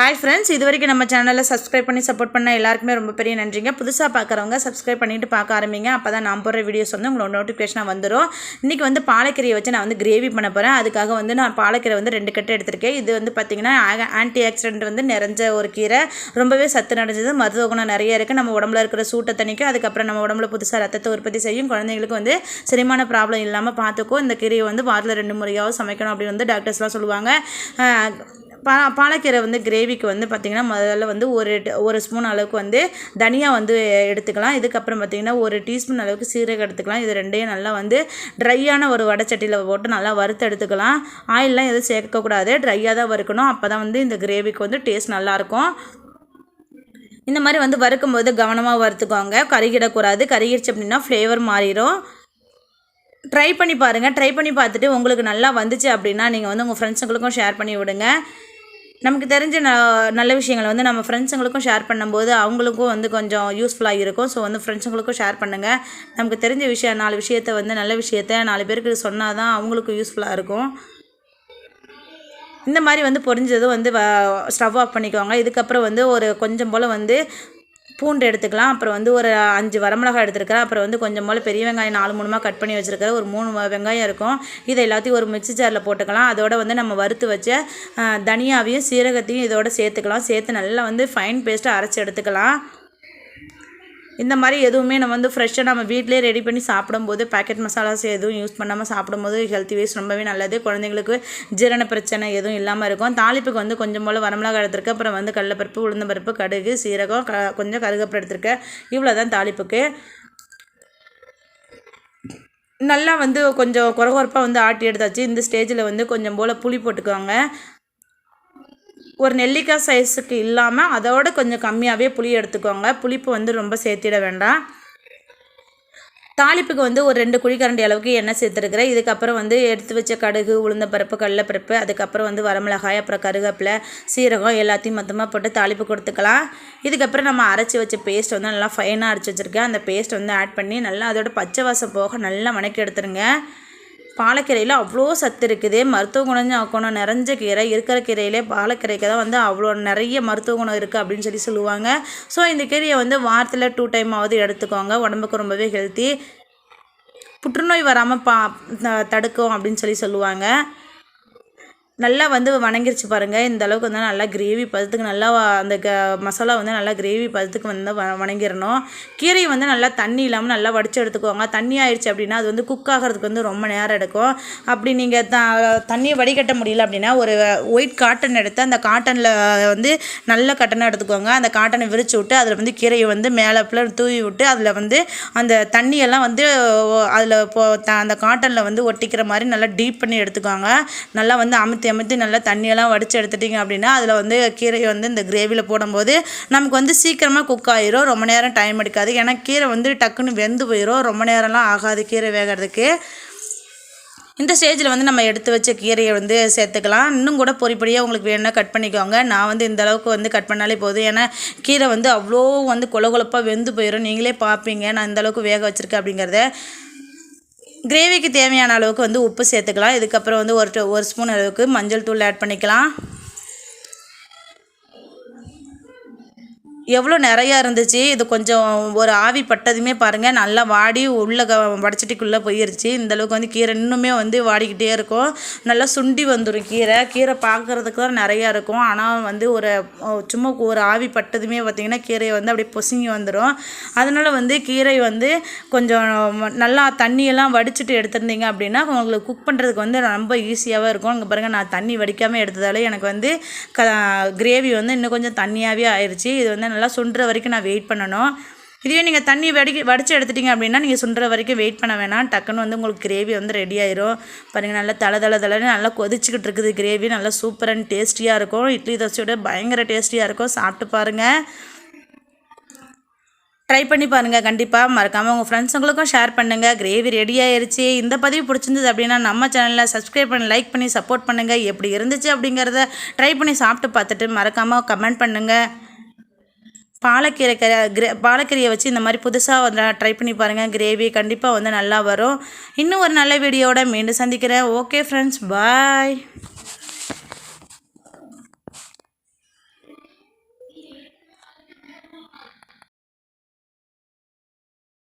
Hi friends இது வரைக்கும் நம்ம சேனலை சப்ஸ்கிரைப் பண்ணி சப்போர்ட் பண்ண எல்லாருக்குமே ரொம்ப பெரிய நன்றிங்க. புதுசாக பார்க்குறவங்க சப்ஸ்கிரைப் பண்ணிட்டு பார்க்க ஆரம்பிங்க. அப்போ தான் நான் போடுற வீடியோஸ் வந்து உங்களோட நோட்டிஃபிகேஷனாக வந்துடும் இன்றைக்கி வந்து பாலக்கீரையை வச்சு நான் வந்து கிரேவி பண்ண போகிறேன் அதுக்காக வந்து நான் பாலக்கீரை வந்து ரெண்டு கட்டு எடுத்திருக்கேன். இது வந்து பார்த்திங்கன்னா ஆன்டி ஆக்சிடென்ட் வந்து நிறைஞ்ச ஒரு கீரை. ரொம்பவே சத்து நடஞ்சது மருத்துவ குணம் நிறைய இருக்குது நம்ம உடம்புல இருக்கிற சூட்டை தணிக்கும். அதுக்கப்புறம் நம்ம உடம்புல புதுசாக ரத்தத்தை உற்பத்தி செய்யும். குழந்தைங்களுக்கு வந்து செரிமான ப்ராப்ளம் இல்லாமல் பார்த்துக்கும் இந்த கீரையை வந்து வாரத்தில் ரெண்டு முறையாவது சமைக்கணும் அப்படின்னு வந்து டாக்டர்ஸ்லாம் சொல்லுவாங்க. பா பாலக்கீரை வந்து கிரேவிக்கு வந்து பார்த்திங்கன்னா முதல்ல வந்து ஒரு ஒரு ஸ்பூன் அளவுக்கு வந்து தனியாக வந்து எடுத்துக்கலாம். இதுக்கப்புறம் பார்த்திங்கன்னா ஒரு டீஸ்பூன் அளவுக்கு சீரகம் எடுத்துக்கலாம். இது ரெண்டையும் நல்லா வந்து ட்ரையான ஒரு வடைச்சட்டியில் போட்டு நல்லா வறுத்து எடுத்துக்கலாம். ஆயிலெலாம் எதுவும் சேர்க்கக்கூடாது ட்ரையாக தான் வறுக்கணும். அப்போ தான் வந்து இந்த கிரேவிக்கு வந்து டேஸ்ட் நல்லாயிருக்கும் இந்த மாதிரி வந்து வறுக்கும் போது கவனமாக வறுத்துக்கோங்க. கருகிடக்கூடாது. கருகிடுச்சு அப்படின்னா ஃப்ளேவர் மாறிடும் ட்ரை பண்ணி பாருங்கள் ட்ரை பண்ணி பார்த்துட்டு உங்களுக்கு நல்லா வந்துச்சு அப்படின்னா நீங்கள் வந்து உங்கள் ஃப்ரெண்ட்ஸுங்களுக்கும் ஷேர் பண்ணி விடுங்க. நமக்கு தெரிஞ்ச ந நல்ல விஷயங்களை வந்து நம்ம ஃப்ரெண்ட்ஸுங்களுக்கும் ஷேர் பண்ணும்போது அவங்களுக்கும் வந்து கொஞ்சம் யூஸ்ஃபுல்லாக இருக்கும். ஸோ வந்து ஃப்ரெண்ட்ஸுங்களுக்கும் ஷேர் பண்ணுங்கள் நமக்கு தெரிஞ்ச விஷயம் நாலு விஷயத்த வந்து நல்ல விஷயத்த நாலு பேருக்கு சொன்னால் தான் அவங்களுக்கும் யூஸ்ஃபுல்லாக இருக்கும். இந்த மாதிரி வந்து பொரிஞ்சதும் வந்து ஸ்டவ் ஆஃப் பண்ணிக்கோங்க. இதுக்கப்புறம் வந்து ஒரு கொஞ்சம் போல் வந்து பூண்டு எடுத்துக்கலாம். அப்புறம் வந்து ஒரு அஞ்சு வரமிளகாய் எடுத்துருக்கிறேன். அப்புறம் வந்து கொஞ்சம் போல் பெரிய வெங்காயம் நாலு மூணுமா கட் பண்ணி வச்சுருக்கிறேன். ஒரு மூணு வெங்காயம் இருக்கும். இதை எல்லாத்தையும் ஒரு மிக்ஸி ஜாரில் போட்டுக்கலாம். அதோட வந்து நம்ம வறுத்து வச்ச தனியாவையும் சீரகத்தையும் இதோட சேர்த்துக்கலாம். சேர்த்து நல்லா வந்து ஃபைன் பேஸ்ட்டாக அரைச்சி எடுத்துக்கலாம். இந்த மாதிரி எதுவுமே நம்ம வந்து ஃப்ரெஷ்ஷாக நம்ம வீட்டிலே ரெடி பண்ணி சாப்பிடும்போது பேக்கெட் மசாலாஸ் எதுவும் யூஸ் பண்ணாமல் சாப்பிடும்போது ஹெல்த்தி வைஸ் ரொம்பவே நல்லது. குழந்தைங்களுக்கு ஜீரண பிரச்சனை எதுவும் இல்லாமல் இருக்கும். தாளிப்புக்கு வந்து கொஞ்சம் போல் வரமிளகா எடுத்திருக்கேன். அப்புறம் வந்து கடலப்பருப்பு உளுந்தம்பருப்பு கடுகு சீரகம் க கொஞ்சம் கருகப்பருப்பு எடுத்திருக்கேன். இவ்வளோ தான் தாளிப்புக்கு. நல்லா வந்து கொஞ்சம் குறகுறப்பாக வந்து ஆட்டி எடுத்தாச்சு. இந்த ஸ்டேஜில் வந்து கொஞ்சம் போல் புளி போட்டுக்குவாங்க ஒரு நெல்லிக்காய் சைஸுக்கு இல்லாமல் அதோட கொஞ்சம் கம்மியாகவே புளி எடுத்துக்கோங்க. புளிப்பு வந்து ரொம்ப சேர்த்திட வேண்டாம். தாளிப்புக்கு வந்து ஒரு ரெண்டு குழிக்கரண்டி அளவுக்கு எண்ணெய் சேர்த்துருக்குறேன். இதுக்கப்புறம் வந்து எடுத்து வச்ச கடுகு உளுந்த பருப்பு கடலைப்பருப்பு அதுக்கப்புறம் வந்து வரமிளகாய் அப்புறம் கருவேப்பிலை சீரகம் எல்லாத்தையும் மொத்தமாக போட்டு தாளிப்பு கொடுத்துக்கலாம். இதுக்கப்புறம் நம்ம அரைச்சி வச்ச பேஸ்ட் வந்து நல்லா ஃபைனாக அரைச்சி வச்சுருக்கேன். அந்த பேஸ்ட் வந்து ஆட் பண்ணி நல்லா அதோட பச்சை வாசம் போக நல்லா வணக்கி எடுத்துருங்க. பாலக்கீரையில் அவ்வளோ சத்து இருக்குது. மருத்துவ குணம் குணம் நிறைஞ்ச கீரை இருக்கிற கீரையிலே பாலக்கீரைக்கு தான் வந்து அவ்வளோ நிறைய மருத்துவ குணம் இருக்குது அப்படின்னு சொல்லி சொல்லுவாங்க. ஸோ இந்த கீரையை வந்து வாரத்தில் டூ டைமாவது எடுத்துக்கோங்க. உடம்புக்கு ரொம்பவே ஹெல்த்தி புற்றுநோய் வராமல் பா த- தடுக்கும் அப்படின்னு சொல்லி சொல்லுவாங்க. நல்லா வந்து வணங்கிருச்சு பாருங்கள் இந்த அளவுக்கு வந்து நல்லா கிரேவி பதத்துக்கு நல்லா அந்த க மசாலா வந்து நல்லா கிரேவி பதத்துக்கு வந்து வ வணங்கிடணும் கீரையை வந்து நல்லா தண்ணி இல்லாமல் நல்லா வடித்து எடுத்துக்கோங்க. தண்ணி ஆயிடுச்சு அப்படின்னா அது வந்து குக் ஆகிறதுக்கு வந்து ரொம்ப நேரம் எடுக்கும். அப்படி நீங்கள் த தண்ணியை வடிகட்ட முடியல அப்படின்னா ஒரு ஒயிட் காட்டன் எடுத்து அந்த காட்டனில் வந்து நல்ல காட்டனை எடுத்துக்கோங்க. அந்த காட்டனை விரிச்சு விட்டு அதில் வந்து கீரையை வந்து மேலே ஃபுல்லாக தூவி விட்டு அதில் வந்து அந்த தண்ணியெல்லாம் வந்து அதில் இப்போ த அந்த காட்டனில் வந்து ஒட்டிக்கிற மாதிரி நல்லா டீப் பண்ணி எடுத்துக்கோங்க. நல்லா வந்து அமுத்தி அமுத்தி நல்லா தண்ணியெல்லாம் வடித்து எடுத்துட்டிங்க அப்படின்னா அதில் வந்து கீரையை வந்து இந்த கிரேவியில் போடும்போது நமக்கு வந்து சீக்கிரமாக குக் ஆயிரும். ரொம்ப நேரம் டைம் எடுக்காது. ஏன்னா கீரை வந்து டக்குன்னு வெந்து போயிடும் ரொம்ப நேரம்லாம் ஆகாது கீரை வேகிறதுக்கு. இந்த ஸ்டேஜில் வந்து நம்ம எடுத்து வச்ச கீரையை வந்து சேர்த்துக்கலாம். இன்னும் கூட பொறிப்படியாக உங்களுக்கு வேணும்னா கட் பண்ணிக்கோங்க. நான் வந்து இந்த அளவுக்கு வந்து கட் பண்ணாலே போதும். ஏன்னா கீரை வந்து அவ்வளோ வந்து கொல கொலப்பாக வெந்து போயிடும் நீங்களே பார்ப்பீங்க. நான் இந்த அளவுக்கு வேக வச்சுருக்கேன் அப்படிங்கிறத. கிரேவிக்கு தேவையான அளவுக்கு வந்து உப்பு சேர்த்துக்கலாம். இதுக்கப்புறம் வந்து ஒரு ஒரு ஸ்பூன் அளவுக்கு மஞ்சள் தூள் ஆட் பண்ணிக்கலாம். எவ்வளோ நிறையா இருந்துச்சு. இது கொஞ்சம் ஒரு ஆவி பட்டதுமே பாருங்கள் நல்லா வாடி உள்ளே வடச்சட்டிக்குள்ளே போயிருச்சு. இந்தளவுக்கு வந்து கீரை இன்னுமே வந்து வாடிக்கிட்டே இருக்கும். நல்லா சுண்டி வந்துடும் கீரை. கீரை பார்க்குறதுக்கு தான் நிறையா இருக்கும். ஆனால் வந்து ஒரு சும்மா ஒரு ஆவி பட்டதுமே பார்த்திங்கன்னா கீரையை வந்து அப்படியே பொசுங்கி வந்துடும் அதனால் வந்து கீரை வந்து கொஞ்சம் நல்லா தண்ணியெல்லாம் வடிச்சிட்டு எடுத்திருந்தீங்க அப்படின்னா உங்களுக்கு குக் பண்ணுறதுக்கு வந்து ரொம்ப ஈஸியாகவே இருக்கும். அங்கே பாருங்கள் நான் தண்ணி வடிக்காமல் எடுத்ததால் எனக்கு வந்து க கிரேவி வந்து இன்னும் கொஞ்சம் தண்ணியாகவே ஆயிடுச்சு இது வந்து நல்லா சுண்டுற வரைக்கும் நான் வெயிட் பண்ணணும். இதுவே நீங்கள் தண்ணி வடிக்க வடித்து எடுத்துட்டீங்க அப்படின்னா நீங்கள் சுண்டுற வரைக்கும் வெயிட் பண்ண வேணாம். டக்குன்னு வந்து உங்களுக்கு கிரேவி வந்து ரெடி ஆயிரும். பாருங்கள் நல்லா தலை தலை தலைன்னு நல்லா கொதிச்சுக்கிட்டு இருக்குது கிரேவி நல்லா சூப்பர் அண்ட் டேஸ்டியாக இருக்கும். இட்லி தோசையோட பயங்கர டேஸ்டியாக இருக்கும். சாப்பிட்டு பாருங்கள் ட்ரை பண்ணி பாருங்கள் கண்டிப்பாக மறக்காமல் உங்கள் ஃப்ரெண்ட்ஸுங்களுக்கும் ஷேர் பண்ணுங்கள் கிரேவி ரெடி ஆயிடுச்சு இந்த பதிவு பிடிச்சிருந்தது அப்படின்னா நம்ம சேனலில் சப்ஸ்கிரைப் பண்ணி லைக் பண்ணி சப்போர்ட் பண்ணுங்கள் எப்படி இருந்துச்சு அப்படிங்கிறத ட்ரை பண்ணி சாப்பிட்டு பார்த்துட்டு மறக்காமல் கமெண்ட் பண்ணுங்கள் பாலக்கீரை கிர கிரே பாலக்கீரையை வச்சு இந்த மாதிரி புதுசாக வந்து ட்ரை பண்ணி பாருங்கள் கிரேவி கண்டிப்பாக வந்து நல்லா வரும். இன்னும் ஒரு நல்ல வீடியோட மீண்டும் சந்திக்கிறேன். Okay friends bye